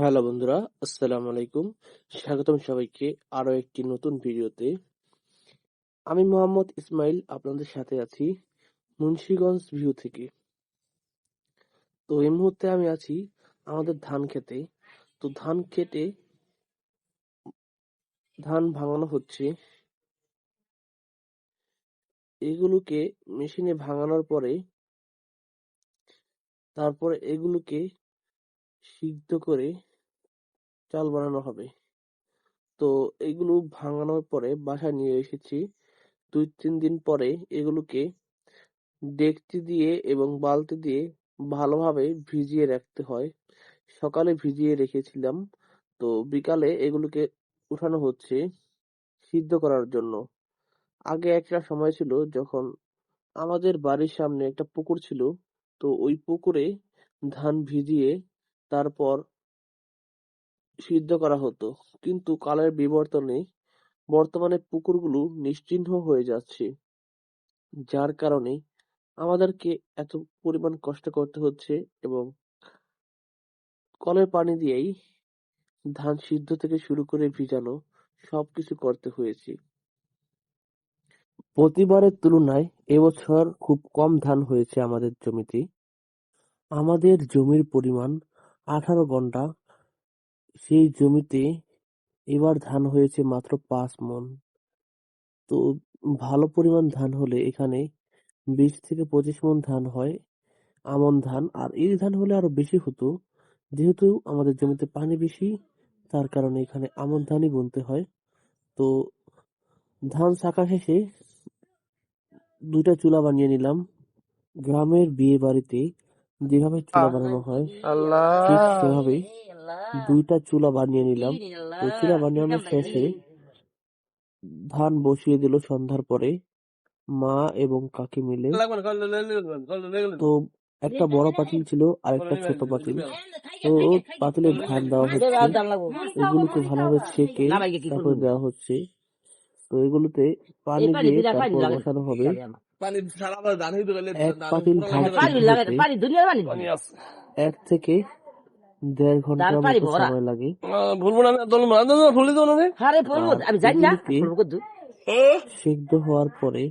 Hello বন্ধুরা, আসসালামু আলাইকুম। স্বাগতম সবাইকে আরও একটি নতুন ভিডিওতে। আমি মোহাম্মদ ইসমাইল, আপনাদের সাথে আছি মুন্সিগঞ্জ ভিউ থেকে। তো এই মুহূর্তে আমি আছি আমাদের ধান খেতে। তো ধান খেতে ধান ভাঙানো হচ্ছে। এগুলোকে মেশিনে ভাঙানোর পরে তারপরে এগুলোকে সিদ্ধ করে চাল বানানো হবে। তো এগুলো ভাঙানোর পরে বাসায় নিয়ে এসেছি। দুই, তিন দিন পরে এগুলোকে ডেকচি দিয়ে এবং বালতি দিয়ে ভালোভাবে ভিজিয়ে রাখতে হয়। সকালে ভিজিয়ে রেখেছিলাম। তো বিকালে এগুলোকে উঠানো হচ্ছে সিদ্ধ করার জন্য। আগে একটা সময় ছিল যখন আমাদের বাড়ির সামনে একটা পুকুর ছিল। তো ওই পুকুরে ধান ভিজিয়ে তারপর সিদ্ধ করা হতো। কিন্তু কালের বিবর্তনে বর্তমানে পুকুরগুলো নিশ্চিহ্ন হয়ে যাচ্ছে, যার কারণে আমাদেরকে এত পরিমাণ কষ্ট করতে হচ্ছে এবং কলের পানি দিয়েই ধান সিদ্ধ থেকে শুরু করে ভিজানো সবকিছু করতে হয়েছে। প্রতিবারের তুলনায় এবছর খুব কম ধান হয়েছে আমাদের জমিতে। আমাদের জমির পরিমাণ আঠারো ঘণ্টা সেই জমিতে এবার ধান হয়েছে মাত্র পাঁচ মন তো ভালো পরিমাণ ধান হলে এখানে বিশ থেকে পঁচিশ মন ধান হয় আমন ধান। আর এই ধান হলে আরও বেশি হতো যেহেতু আমাদের জমিতে পানি বেশি তার কারণে এখানে আমন ধানই বুনতে হয়। তো ধান শাখা শেষে দুইটা চুলা বানিয়ে নিলাম। গ্রামের বিয়ে বাড়িতে যেভাবে চুলা বানানো হয় ঠিক সেভাবে দুইটা চুলা বানিয়ে নিলাম। তো চুলা বানানোর শেষে ধান বসিয়ে দিল সন্ধ্যার পরে। মা এবং কাকি মিলে। তো একটা বড় পাতিল ছিল আর একটা ছোট পাতিল। তো পাতিলে ধান দেওয়া হচ্ছে। এগুলোকে ভালোভাবে ছেঁকে তারপরে দেওয়া হচ্ছে। তো এগুলোতে পানি দিয়ে তারপর বসানো হবে। এক পাতিল ধান এক থেকে দেড় ঘণ্টার মতো সময় লাগে। আর এগুলোকে সিদ্ধ হওয়ার পরে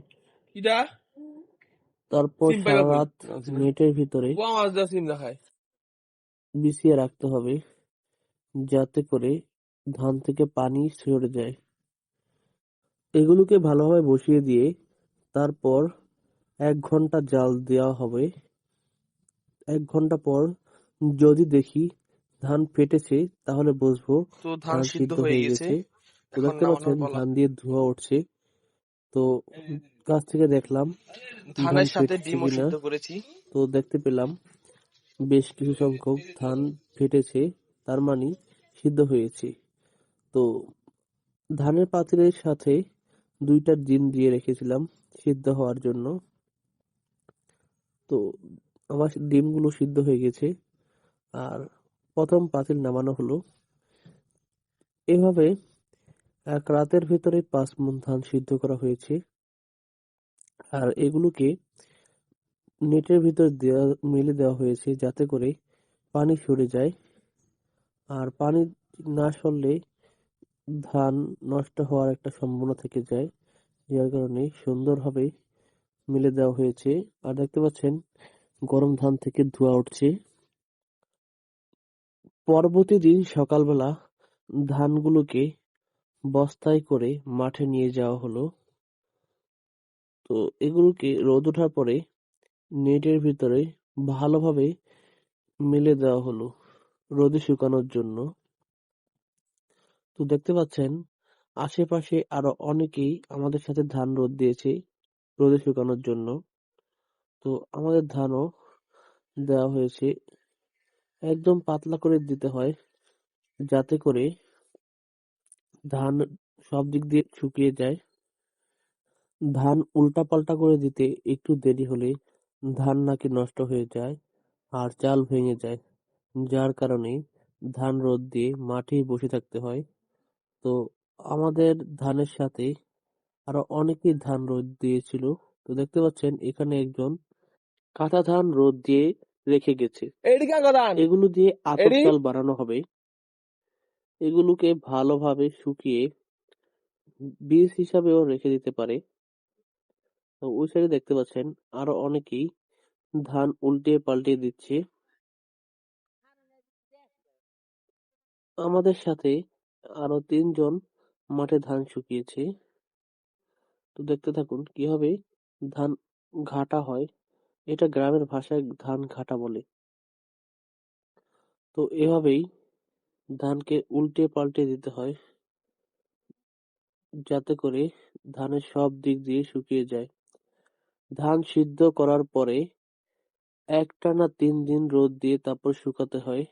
তারপর সারা রাত নেটের ভিতরে বিছিয়ে রাখতে হবে যাতে করে ধান থেকে পানি সরে যায়। এগুলোকে ভালোভাবে বসিয়ে দিয়ে তারপর এক ঘণ্টা জাল দেওয়া হবে। এক ঘণ্টা পর যদি দেখি ধান ফেটেছে তাহলে বুঝব তো ধান সিদ্ধ হয়ে গেছে। গেছে। তো দেখতে পাচ্ছেন। ধান দিয়ে ধোঁয়া উঠছে। তো কাছ থেকে দেখলাম ধান ধানের সাথে ডিমও সিদ্ধ করেছি। তো দেখতে পেলাম বেশ কিছু সংখ্যক ধান ফেটেছে তার মানে সিদ্ধ হয়েছে। তো ধানের পাতিলের সাথে দুইটা ডিম দিয়ে রেখেছিলাম সিদ্ধ হওয়ার জন্য। তো আমার ডিমগুলো সিদ্ধ হয়ে গেছে। আর প্রথম পাতিল নামানো হলো। এভাবে এক রাতের ভেতরে পাঁচ মণ ধান সিদ্ধ করা হয়েছে। আর এগুলোকে নেটের ভিতর দেওয়া মেলে দেওয়া হয়েছে যাতে করে পানি সরে যায়। আর পানি না সরলে ধান নষ্ট হওয়ার একটা সম্ভাবনা থেকে যায়, যার কারণে সুন্দরভাবে মেলে দেওয়া হয়েছে। আর দেখতে পাচ্ছেন, গরম ধান থেকে ধোঁয়া উঠছে। পরবর্তী দিন সকালবেলা ধানগুলোকে বস্তায় করে মাঠে নিয়ে যাওয়া হলো। তো এগুলোকে রোদ ওঠার পরে নেটের ভিতরে ভালোভাবে মেলে দেওয়া হলো রোদে শুকানোর জন্য। তো দেখতে পাচ্ছেন, আশেপাশে আরও অনেকেই আমাদের সাথে ধান রোদ দিয়েছে রোদে শুকানোর জন্য। তো আমাদের ধানও দেওয়া হয়েছে একদম পাতলা করে দিতে হয়, যাতে করে ধান সব দিক দিয়ে শুকিয়ে যায়। ধান উল্টা পাল্টা করে দিতে একটু দেরি হলে ধান নাকি নষ্ট হয়ে যায় আর চাল ভেঙে যায়, যার কারণে ধান রোদ দিয়ে মাঠে বসে থাকতে হয়। তো আমাদের ধানের সাথে আরও অনেকেই ধান রোদ দিয়েছিল। তো দেখতে পাচ্ছেন এখানে একজন কাঁচা ধান রোদ দিয়ে রেখে গেছে। এগুলো দিয়ে আতপ? চাল বানানো হবে। এগুলোকে ভালোভাবে শুকিয়ে বীজ হিসাবেও রেখে দিতে পারে। ওই সাইডে দেখতে পাচ্ছেন আরও অনেকেই ধান উল্টে পাল্টে দিচ্ছে। আমাদের সাথে আরও তিনজন মাঠে ধান শুকিয়েছে। তো দেখতে থাকুন কীভাবে ধান ঘাটা হয়। এটা গ্রামের ভাষায় ধান ঘাটা বলে। তো এভাবেই ধানকে উল্টে পাল্টে দিতে হয়, যাতে করে ধানের সব দিক দিয়ে শুকিয়ে যায়। ধান সিদ্ধ করার পরে একটানা তিন দিন রোদ দিয়ে তারপর শুকাতে হয়।